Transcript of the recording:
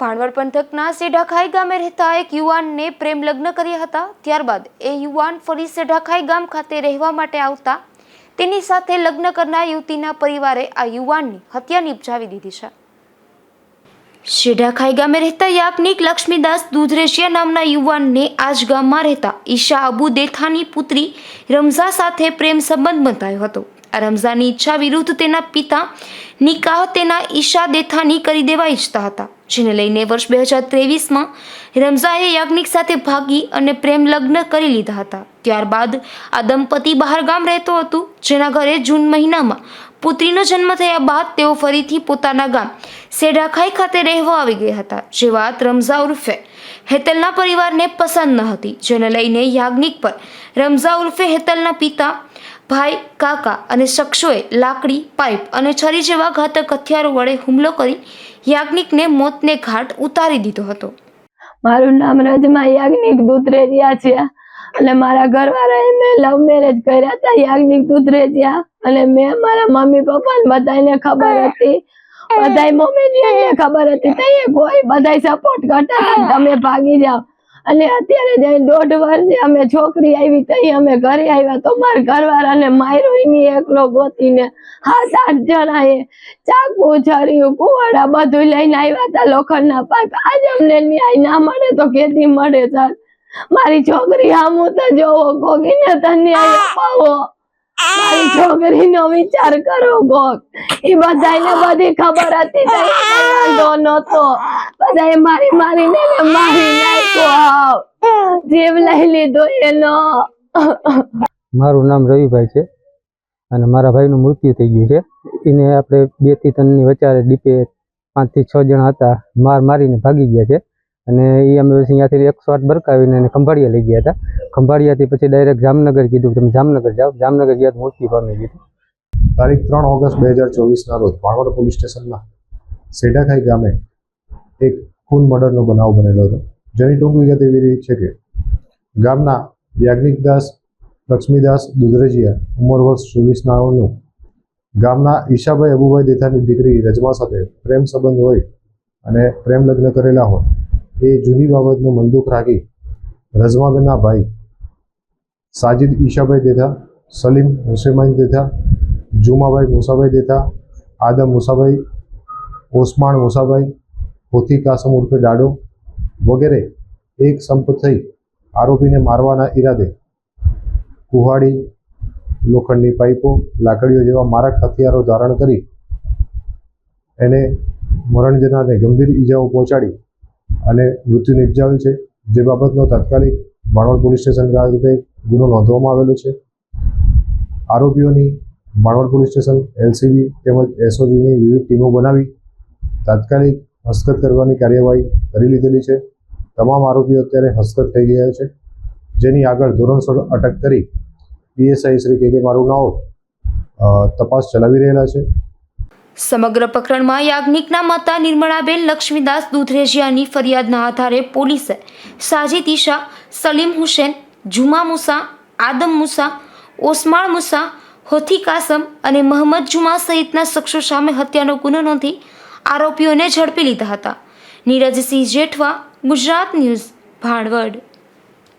ભાણવડ પંથકના સેઢાખાઈ ગામે રહેતા એક યુવાનને પ્રેમ લગ્ન કર્યા હતા. ત્યારબાદ એ યુવાન ફરી સેઢાખાઈ ગામ ખાતે રહેવા માટે આવતા. તેની સાથે લગ્ન કરનાર યુવતીના પરિવારે આ યુવાનની હત્યા નિપજાવી દીધી છે. શેઢાખાઈ ગામે રહેતા યાજ્ઞિક લક્ષ્મીદાસ દુધરેશિયા નામના યુવાનને આજ ગામમાં રહેતા ઈશા અબુ દેથાની પુત્રી રમઝા સાથે પ્રેમ સંબંધ બંધાયો હતો. આ રમઝાની ઈચ્છા વિરુદ્ધ તેના પિતા નિકાહ તેના ઈશા દેથાની કરી દેવા ઈચ્છતા હતા. જેને લઈને વર્ષ બે હજાર ત્રેવીસમાં રમઝાએ યાજ્ઞિક સાથે ભાગી અને પ્રેમ લગ્ન કરી લીધા હતા. ત્યારબાદ આ દંપતી બહારગામ રહેતો હતું, જેના ઘરે જૂન મહિનામાં પુત્રીનો જન્મ થયા બાદ તેઓ ફરીથી પોતાના ગામ સેડાખાઈ ખાતે રહેવા આવી ગયા હતા, જે વાત રમઝા ઉર્ફે હેતલના પરિવારને પસંદ ન હતી, જેને લઈને યાજ્ઞિક પર રમઝા ઉર્ફે હેતલના પિતા, ભાઈ, કાકા અને શખ્સોએ લાકડી, પાઇપ અને છરી જેવા ઘાતક હથિયારો વડે હુમલો કરી યાજ્ઞિકને મોતને ઘાટ ઉતારી દીધો હતો. મારું નામ રજમા યાજ્ઞિક દુધરેજિયા છે. અને મારા ઘરવાળાએ મેં લવ મેરેજ કર્યા હતા યાજ્ઞિક દુધરેજિયા. અને મેં મારા મમ્મી પપ્પાને બધાને ખબર હતી. બધાય મમ્મીને ખબર હતી. તઈએ કોઈ બધાય સપોર્ટ કરતા તમે ભાગી જાઓ. અને અત્યારે જાય દોઢ વર્ષે અમે છોકરી આવી તઈ અમે ઘરે આવ્યા તો મારા ઘરવાળાને માર્યો એની એકલો ગોતીને. હાથ આઠ જણાએ ચાકુ છર્યું કુવાડા બધું લઈને આવ્યા હતા લોખંડના પાઇપ આજે અમને ન્યાય ના મળે તો કેદી મળે સર? મારી છોકરી આમું તો જોવો કોકીને તો ન્યાય અપાવો. મારી છોકરીનો વિચાર કરો કોક એ બધાને બધી ખબર હતી તો નતો બધાએ મારી મારીને મારી જીવ લઈ લીધો એનો. મારું નામ રવિભાઈ છે અને મારા ભાઈનું મૃત્યુ થઈ ગયું છે. એને આપણે બેથી ત્રણની વચારે ડીપે પાંચથી છ જણા હતા માર મારીને ભાગી ગયા છે. અને એ અમે પછી અહીંયાથી એકસો આઠ બરકાવીને એને ખંભાળિયા લઈ ગયા હતા. ખંભાળિયાથી પછી ડાયરેક્ટ જામનગર કીધું તમે જામનગર જાઓ. જામનગર ગયા તો મૃત્યુ પામી ગયું તારીખ ત્રણ ઓગસ્ટ બે હજાર ચોવીસના રોજ ભાણવડ પોલીસ સ્ટેશનમાં સેડાખાઈ ગામે એક ખૂન મર્ડરનો બનાવ બનેલો હતો. જેની ટૂંક વિગત એવી રહી છે કે ગામના યાજ્ઞિકદાસ, લક્ષ્મીદાસ, દુધરેજીયા, ઉંમર વર્ષ ચોવીસનાનું ગામના ઈશાભાઈ અબુભાઈ દેથાની દીકરી રજમા સાથે પ્રેમ સંબંધ હોય અને પ્રેમ લગ્ન કરેલા હોય, એ જૂની બાબતનો મંદુક રાખી રજમાબેનના ભાઈ સાજિદ ઈશાભાઈ દેથા, સલીમ હુસેમાઈ દેથા, જુમાભાઈ મુસાભાઈ દેથા, આદમ મુસાભાઈ ઓસમાણ મુસાભાઈ પોથી કાસમ ઉર્ફે ડાડો વગેરે એક સંપ થઈ આરોપીને મારવાના ઈરાદે કુહાડી, લોખંડની પાઇપો, લાકડીઓ જેવા મારક હથિયારો ધારણ કરી એને મરણજનાને ગંભીર ઈજાઓ પહોંચાડી અને મૃત્યુ નિપજાવ્યું છે. જે બાબતનો તાત્કાલિક માણવડ પોલીસ સ્ટેશન ખાતે ગુનો નોંધવામાં આવેલો છે. આરોપીઓની માણવડ પોલીસ સ્ટેશન, એલસીબી તેમજ એસઓજીની વિવિધ ટીમો બનાવી તાત્કાલિક હસ્તગત કરવાની કાર્યવાહી કરી લીધેલી છે. તમામ આરોપીઓ અત્યારે હસ્તગત થઈ ગયા છે. જેની આગળ ધોરણસર અટક કરી પીએસઆઈ શ્રી કે કે મારુનાઓ તપાસ ચલાવી રહેલા છે. સમગ્ર પ્રકરણમાં યાજ્ઞિકના માતા નિર્મળાબેન લક્ષ્મીદાસ દૂધરેજિયાની ફરિયાદના આધારે પોલીસે સાજિદ ઈશા, સલીમ હુસેન, જુમા મુસા, આદમ મુસા ઓસમાણ મુસા, હોથી કાસમ અને મહમ્મદ જુમા સહિતના શખ્સો સામે હત્યાનો ગુનો નોંધી આરોપીઓને ઝડપી લીધા હતા. નીરજસિંહ જેઠવા ગુજરાત ન્યૂઝ ભાણવડ.